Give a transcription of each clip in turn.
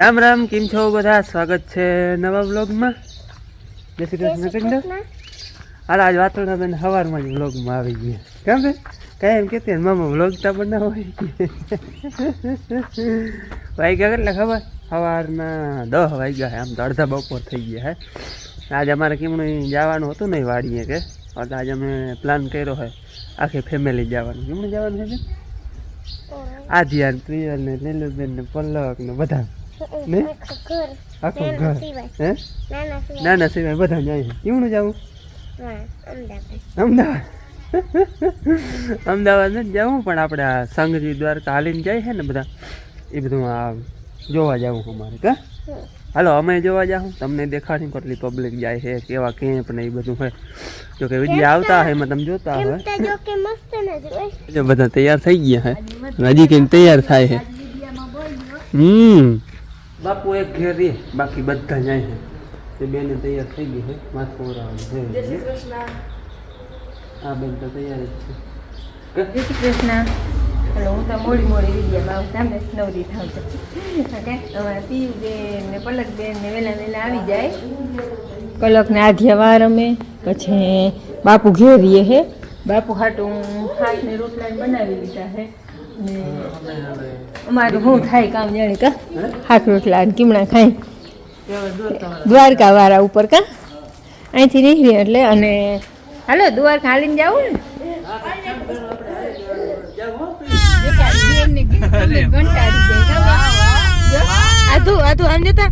રામ રામ કેમ છો બધા? સ્વાગત છે નવા બ્લોગમાં જય શ્રી કૃષ્ણ કૃષ્ણ. હાલ આજ વાતોડા બેન સવારમાં જ બ્લોગમાં આવી ગયા. કેમ બેન? કાંઈ એમ કહેતી મામા બ્લોગ તા પણ ના હોય. વાગ્યા કેટલા ખબર? સવારના દસ વાગ્યા. હે આમ તો અડધા બપોર થઈ ગયા હે. આજે અમારે કેમણું જવાનું હતું ને વાડીએ કે એટલે આજે અમે પ્લાન કર્યો હોય આખી ફેમિલી જવાનું. કેમણું જવાનું છે બેન? આધ્યાન પ્રિયલ ને લીલુબેન ને પલક ને બધા ને? આખું ઘર. હે? ના ના સિવાય બધા જાય છે. કેમનું જવું? અમદાવાદ. અમદાવાદ? નથી જવું પણ આપણે આ સંઘજી દ્વારકા હાલીને જાય છે ને બધા એ બધું આ જોવા જવું અમારે કા? હાલો અમે જોવા જાઉં તમને દેખાડી કેટલી પબ્લિક જાય છે કેવા કેમ્પ ને એ બધું હોય. જો કે વીડિયો આવતા હોય એમાં તમે જોતા હોય. જો બધા તૈયાર થઈ ગયા છે. હજી કઈ તૈયાર થાય છે. હમ. બાપુ એક ઘેર રે બાકી બધા જાય છે. તે બેને તૈયાર થઈ ગઈ છે માથું ઓરાવાનું છે. આ બેન તો તૈયાર જ છે. જય શ્રી કૃષ્ણ. હલો હું તો મોડી મોડી વિડીયોમાં આવું સામે નવરી થાવ છું. ઓકે અમારા પીયુબેન ને પલકબેન ને વહેલા વહેલા આવી જાય. કલકને આધ્યા વાર અમે પછી બાપુ ઘેરીએ હે બાપુ હાટું હાથ ને રોટલા બનાવી લીધા હે ને અમારું શું થાય કામ જાણે કા? હાથ રોટલા અને કીમણા ખાઈ. દ્વારકા વાળા ઉપર કા? અહીંથી નીકળી એટલે અને હાલો દ્વારકા હાલીને જવું ને? આધુ આધુ આમ જતા?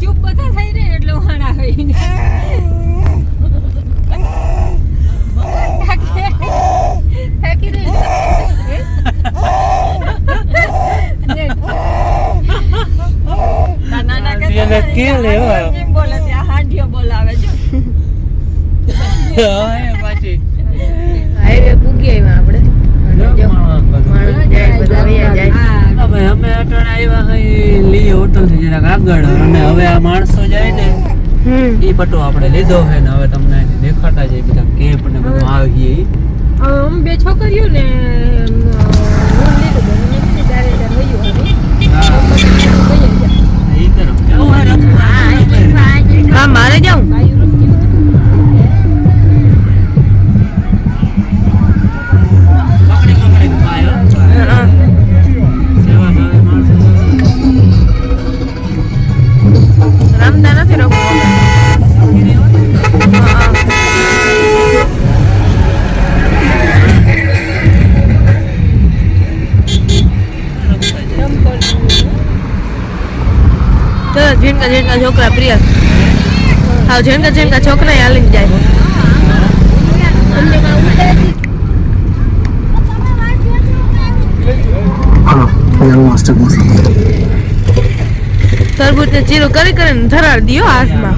ચૂપ બધા થઈ રહે એટલે વાણા હોય થાકી રહી એને કે લેવા બોલે ત્યાં હાંડિયો બોલાવે છે હાઈવે પૂગી આવ્યા આપણે અમે અટણ આવ્યા હઈ લી હોટલથી જરાક આગળ અને હવે આ માણસો જાય ને હમ ઈ પટ્ટો આપણે લીધો છે ને હવે તમને દેખાતા જાય બધા કેમ્પ ને બધું આવી ઈ. આમ બે છોકરીઓ ને હું લીધું બેન મેં કીધું તારે ત્યાં હવે ઈ તરફ જાઓ આ રસ્તો. હા મારે જાઉં પકડી પકડી ઝીણકા ઝીણકા છોકરા પ્રિય હા ઝીણકા જેમકા છોકરા હાલીને જાય. તરબૂચ ને ચીરો કરી કરીને ધરાડ દિયો હાથમાં.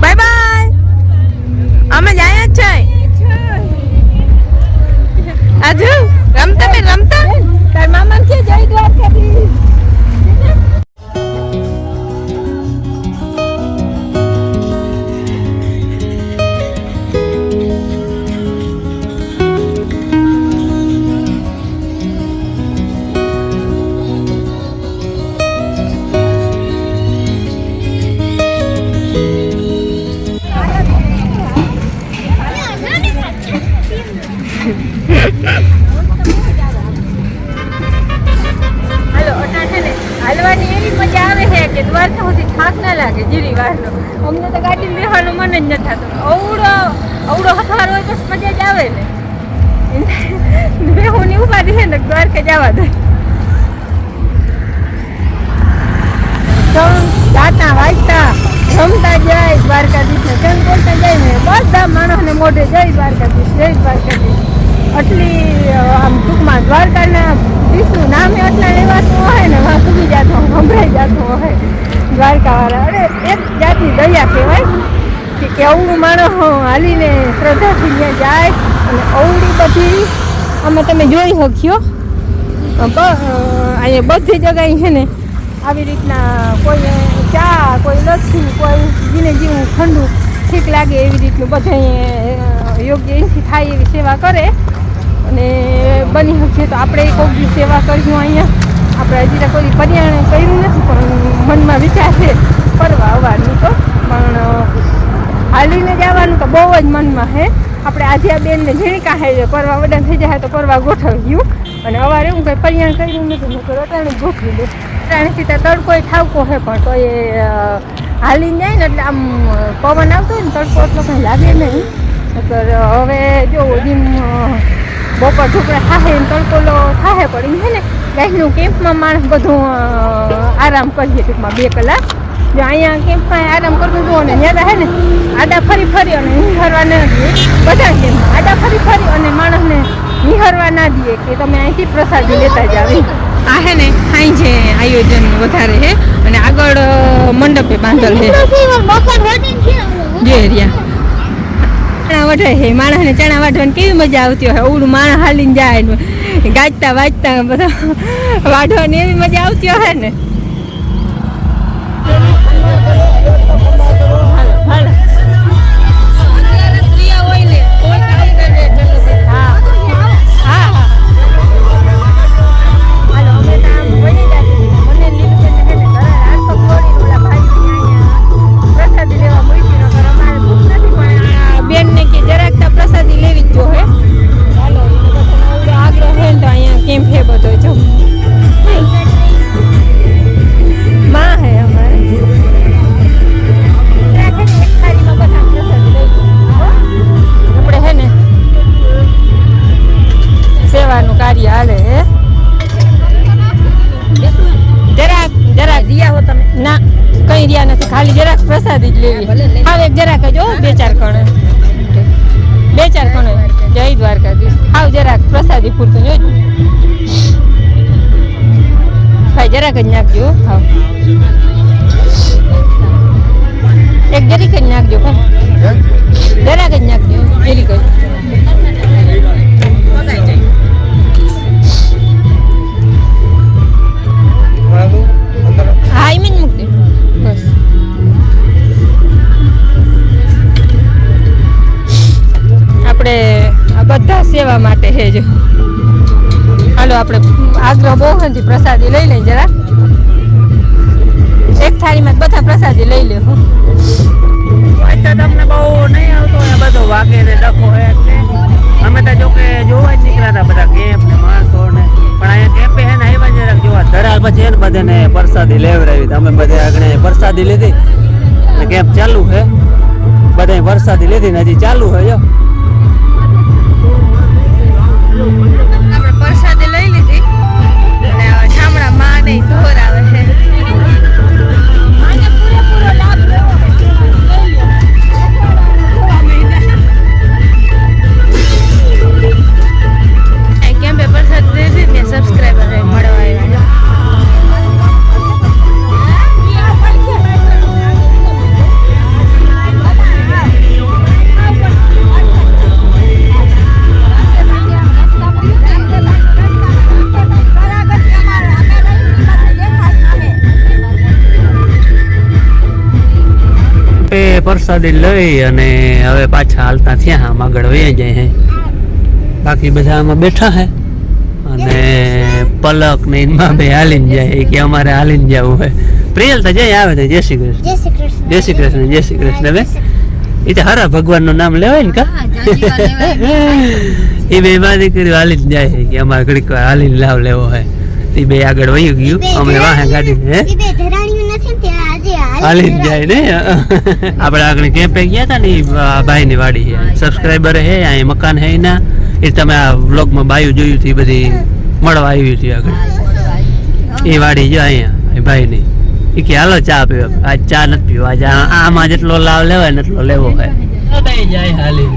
Bye bye. અમે જાય જ છે. આજુ રમતા હાલો, અટાણ છે ને, હાલવાની એવી મજા આવે છે કે દ્વારકા સુધી થાક ના લાગે જીરી વારનો અમને તો ગાડી બેસવાનું મન જ ન થતું. અવડો અવડો હથવાર હોય તો મજા જ આવે ને. બેહું ની ઉપાધિ છે ને, દ્વારકા જવા દે. ગાતા વાંચતા, રમતા જાય દ્વારકાધીશ ને કેમ બોલતા જાય ને બધા માણસને મોઢે જય દ્વારકાધીશ જય દ્વારકાધીશ. આટલી આમ ટૂંકમાં દ્વારકાના વિષ્ણુ નામે આટલા લેવાતું હોય ને વાં સુધી જતો સંભળાઈ જતું હોય, દ્વારકાવાળા. અરે, એક જાતની દયા કહેવાય કે કેવડું માણસ હાલીને શ્રદ્ધાથી ત્યાં જાય અને અવડી બધી, અમે તમે જોઈ શક્યો અહીંયા બધી જગ્યાએ છે ને, આવી રીતના કોઈ ચા, કોઈ લસ્સી, કોઈ જીને જીવું ઠંડુ ઠીક લાગે એવી રીતનું બધા યોગ્ય એથી થાય એવી સેવા કરે. અને બની શકીએ તો આપણે કોઈ બી સેવા કરીશું અહીંયા. આપણે હજી કોઈ પર્યાણ કર્યું નથી, પણ મનમાં વિચાર છે, ફરવા આવવાનું તો. પણ હાલીને જવાનું તો બહુ જ મનમાં છે આપણે આધ્યા બેનને ઝીણકા હે પરવા વડા થઈ જાય તો પરવા ગોઠવ્યું અને અવારે હું કંઈ પર્યાણ કર્યું નથી, હું તો રટાણે ગોઠવી દઉં. રટાણેથી સીધા તડકો ઠાવકો છે પણ તો એ હાલીને જાય ને એટલે આમ પવન આવતો હોય ને તડકો એટલો કંઈ લાગે નહીં. હવે જો જેમ બપોર ઢોકળા ખાહે તડકોલો ખાહે પડીને છે ને ગાયનું કેમ્પમાં માણસ બધું આરામ કરીએ ટૂંકમાં બે કલાક. જો અહીંયા કેમ્પમાં આરામ કરતું જુઓ ને ત્યાં હે ને આડા ફરી ફરી અને નિહરવા ના દે. બધા કેમ્પમાં આડા ફરી ફરી અને માણસને નિહરવા ના દે કે તમે અહીંથી પ્રસાદી લેતા જાવ આવી આ હે ને અહીં છે આયોજન વધારે છે અને આગળ મંડપે બાંધેલ છે જે વઢે હે. માણસને ચણા વાઢવાની કેવી મજા આવતી હોય. ઓલું માણસ હાલીને જાય ગાજતા વાજતા બધા વાઢવાની એવી મજા આવતી હોય ને. લેવી જોહે ચાલો આગ્રહ હે તો અહીંયા કેમ્પ હે બધો? જો. માં હે અમારે. હે. હો? આપણે હે ને સેવાનું કાર્ય હાલે હે. જરાક જરાક. રિયા હો તમે ના કઈ રહ્યા નથી. ખાલી જરાક પ્રસાદી જ લેવી. હવે જરાક જ હો બે ચાર કણ. બે ચાર જય દ્વારકાધીશ. હાવ જરાક પ્રસાદી પૂરતું જોજો ભાઈ જરાક જ નાખજો હા. એક જરીક જ નાખજો ભાઈ. જરાક જ નાખજો જરીક જ. છે જો હાલો, આપણે આગ્રહ બહુ નથી પ્રસાદી લઈ લઈ જરા. એક થાળીમાં બધા પ્રસાદી લઈ લે હું. તમને બહુ નહીં આવતો હોય બધો વાગે ને ડખો એટલે અમે તો જો કે જોવા જ નીકળ્યા હતા બધા કેમ્પ ને માણસો ને. પણ અહીંયા કેમ્પે હે ને આવ્યા જરાક જોવા. ધરાલ પછી એને બધાને પ્રસાદી લેવડાવી. અમે બધે આગળ પ્રસાદી લીધી. ને કેમ્પ ચાલુ છે બધા વરસાદી લીધી ને હજી ચાલુ છે જો. પ્રસાદી લઈ અને હવે પાછા હાલતા થયા આમ આગળ વહી જાય હે. બાકી બધા આમાં બેઠા હે. અને પલક ને એમાં બે હાલીને જાય કે અમારે હાલીને જવું હોય પ્રિયલ તો જઈ આવે તો જય શ્રી કૃષ્ણ. જય શ્રી કૃષ્ણ. જય શ્રી કૃષ્ણ બે એ તો હરા ભગવાનનું નામ લેવાય ને કા. એ બે માં દીકરી હાલી જ જાય કે અમારે ઘડીક વાર હાલીને લાવ લેવો હોય એ બે આગળ વહી ગયું. અમે વાહે ગાડી હે? હાલી જ જાય ને? આપણે આગળ કેમ્પે ગયા હતા ને ભાઈ ની વાડી છે સબસ્ક્રાઈબર હે અહીં મકાન હે ના એ તમે આ વ્લોગમાં બાયું જોયું હતી બધી મળવા આવ્યું હતી આગળ. એ વાડી જો અહીંયા ભાઈ ની એ કે હાલો ચા પીવો. આજ ચા નથી પીવો આજે આમાં જેટલો લાવ લેવાય ને એટલો લેવો હોય જાય હાલી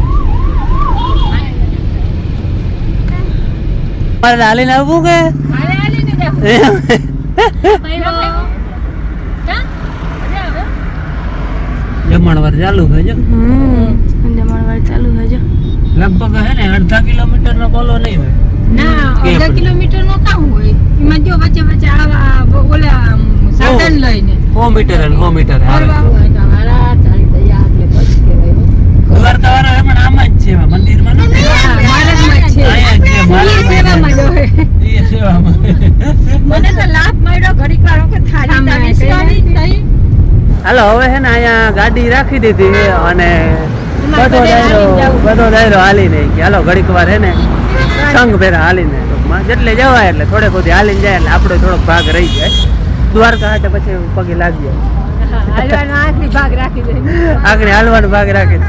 મારે હાલીને આવવું કે? હાલે ચાલુ જાઓ. જમણવાર ચાલુ છે લગભગ હે ને અડધા કિલોમીટર નો કોલો નહીં હોય. ના અડધા કિલોમીટર નો કામ હોય? એમાં જો વચ્ચે વચ્ચે આવા ઓલા સાધન લઈને. સો મીટર અને મીટર હો. દ્વારકા વાળા એમાં આમાં જ છે મંદિરમાં હા, મને તો લાભ મળ્યો ઘડીક વાર વખત જ નહીં. હાલો હવે છે ને અહીંયા ગાડી રાખી દીધી અને બધો જવું. બધો ડાયરો હાલી નહીં કે હાલો ઘડીક વાર હે ને સંઘ ભેરા હાલીને ટૂંકમાં. જેટલે જવાય એટલે થોડેક સુધી હાલીને જાય એટલે આપણો થોડોક ભાગ રહી જાય. દ્વારકા હાટે પછી પગે લાગી જાય હાલવાનો ભાગ રાખી.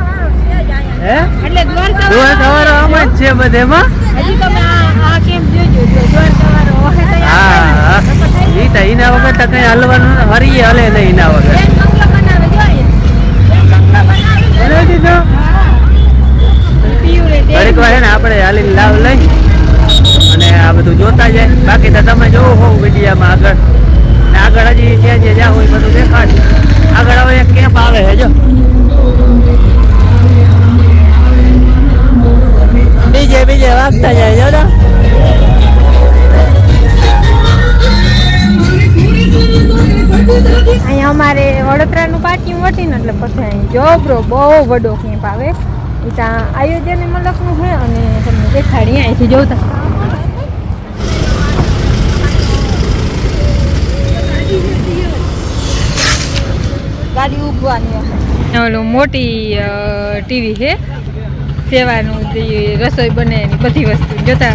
હે? એટલે દ્વારકા દ્વારકા વાળો આમાં જ છે બધેમાં. હજી તમે આ આ કેમ જોજો દ્વારકા વાળો હા. ઈ તો એના વગર તો કઈ હલવાનું હરી હરીએ હલે નહીં એના વગર બેન બંગલો બનાવે જોઈએ બેન બંગલો ઘડીક વાર ને આપણે હાલી લાવ લઈ અને આ બધું જોતા જાય. બાકી તો તમે જોવો હોવ વિડીયામાં આગળ. ને આગળ હજી જ્યાં જ્યાં હોય બધું દેખાડે આગળ હવે એક કેમ્પ આવે છે, જો. બીજે બીજે વાગતા જાય જો. અહીંયા અમારે વડોદરાનું પાટિયું વટીને એટલે પછી અહીં જોબરો બહુ વડો કેમ્પ આવે. ત્યાં આયોજન મલકનું છે અને તમને દેખાડી અહીંથી જોતા. ગાડી ઉભવાની ઓલું મોટી ટીવી છે. સેવાનું રસોઈ બને એની બધી વસ્તુ. જોતા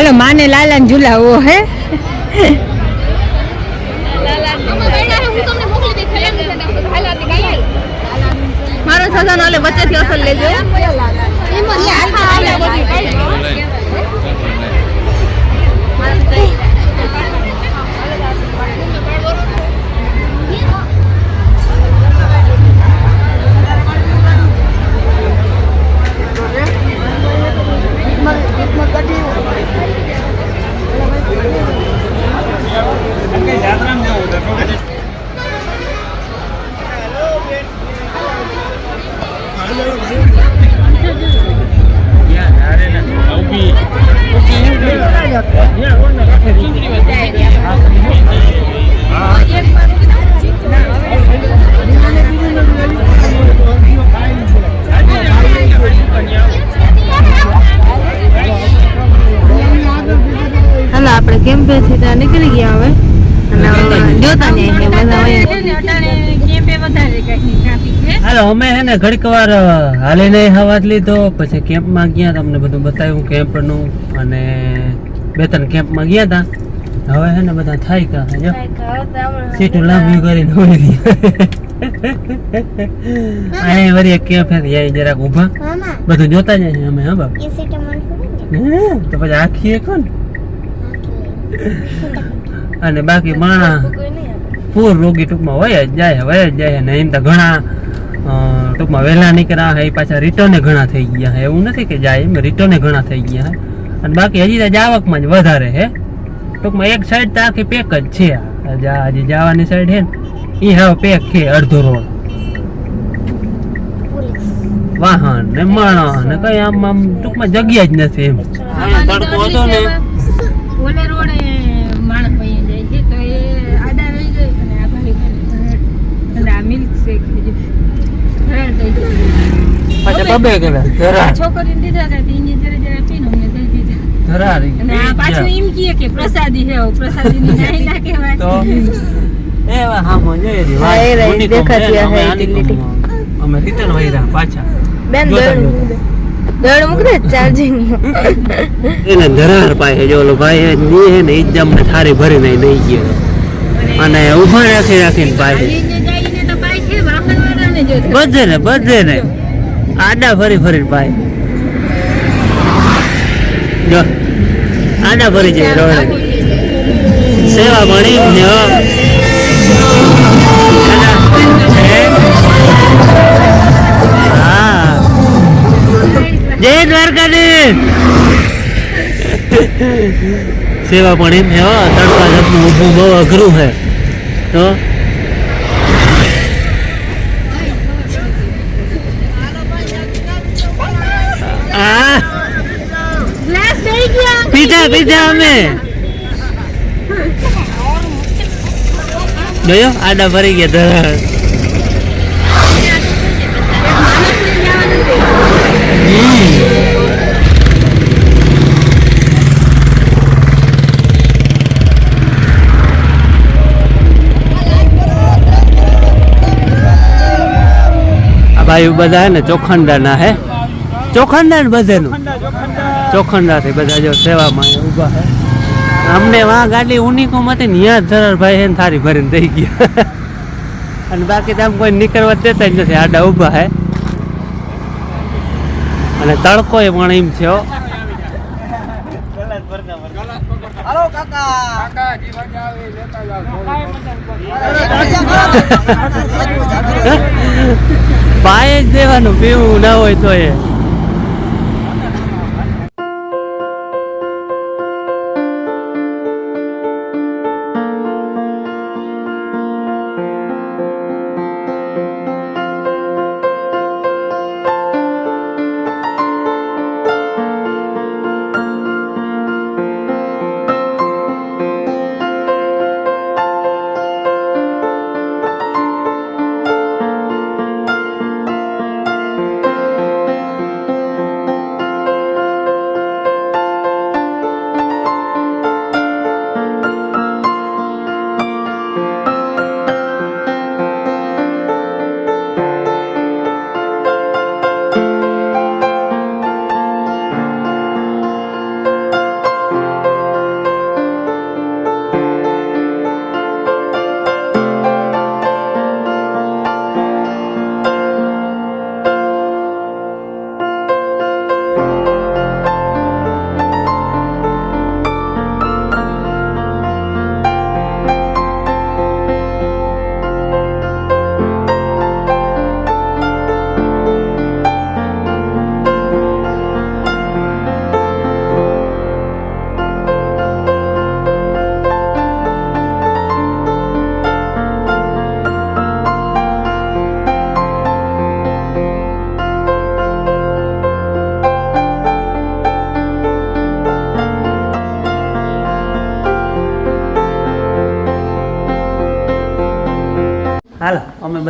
હાલો માને લાલાને ઝુલાવો હે. મારો સજાનો ઓલે વચ્ચેથી અસર લેજો. હાલો અમે હે ને ઘડીક વાર હાલીને હવાજ લીધો. પછી કેમ્પમાં ગયા તમને બધું બતાવ્યું કેમ્પનું. અને બે ત્રણ કેમ્પમાં ગયા હતા હવે હે ને બધા થાય કા જો સીટું લાંબી કરીને હોઈ આય વરી એક કેમ્પ હતી આઈ જરાક ઊભા. બધું જોતા જાય છે અમે હા બાપ. તો પછી આખી એક ને. અને બાકી માણા પૂર રોગી ટૂંકમાં હોય જ જાય હવે જ જાય. ને એમ તો ઘણા ટૂંકમાં વહેલા નીકળ્યા હે પાછા રિટર્ને ઘણા થઈ ગયા હે. એવું નથી કે જાય એમ રિટર્ને ઘણા થઈ ગયા હે. અને બાકી હજી તો જાવકમાં જ વધારે હે. ટૂંકમાં એક સાઈડ તો આખી પેક જ છે હજી જવાની સાઈડ હે ને એ હવે પેક છે અડધો રોડ. વાહન ને માણસ ને કઈ આમ આમ ટૂંકમાં જગ્યા જ નથી એમ. તડકો હતો ને રોડે માણસ વહી જાય છે તો એ આડા રહી જાય અને આ ઘડી ઘડી અને આ મિલ્ક શેક હરાળ થઈ બબે કલાક ધરા છોકરીને દીધા હતા એને જરે પીનો મે દઈ દીધા. ધરા રહી અને આ પાછું એમ કીએ કે પ્રસાદી હે પ્રસાદી ની નાઈ ના કહેવાય. તો? એ હા મને એ રી હા, એ રહી, દેખાતી હે, આની અમે રિટર્ન વૈરા પાછા. બેન દળ. દળ મૂક. દે ચાર્જિંગ એને ધરાર પાય જો ઓલો ભાઈ હે ની હે ને ઇજ્જમ ને થારી ભરીને દઈ ગયો. અને ઊભા રાખી રાખીને ને બધે તો આડા ફરી ફરી ભાઈ. જો, આડા ફરી જાય રોડે. સેવા મળી જય દ્વારકાધીશ. સેવા પણ એમ હો તડકા જપનું ઊભું બહુ અઘરું છે. તો આ ગ્લાસ થઈ ગયા પીધા પીધા અમે જોયો આડા ભરી ગયા ધરા આ ભાઈ બધા હે ને ચોખંડા ના હે ચોખંડા ને બધેનું? ચોખંડા થી બધા જો સેવામાં ઊભા હે અમને વા ગાડી ઉનીકો માંથી ન્યા ધરાર ભાઈ હે થારી ભરીને દઈ ગયા. અને બાકી તો આમ કોઈ નીકળવા દેતા જ નથી આડા ઊભા હે અને તડકો એ પણ એમ છે હો? પાય જ દેવાનું પીવું ના હોય તો એ.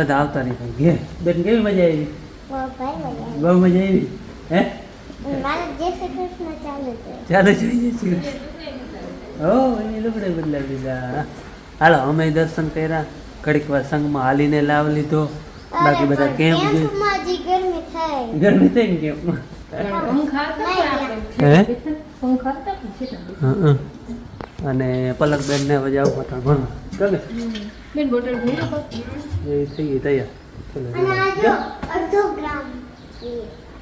બધા આવતા નહીં ઘેર. બેન કેવી મજા આવી? બહુ મજા આવી. હે? ચાલે જોઈએ છીએ ઓ એ લુગડે બદલાવી દીધા. હાલો અમે દર્શન કર્યા. ઘડીક વાર સંઘમાં હાલીને લાવ લીધો. બાકી બધા કેમ્પ હજી ગરમી થઈ ને કેમ્પમાં અને હે? હું પણ છે ને. હા અને પલક ને બેન બોટલ ભૂલી એ થઈ ગઈ તૈયાર. ચલો અડધો ગ્રામ.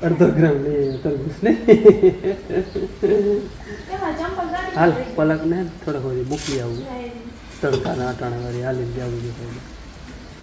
અડધો ગ્રામ લઈએ તરબૂચ ને? હાલ પલક ને થોડાક મૂકી આવું. તડકાના અટાણા વાળી જ આવું જોઈએ.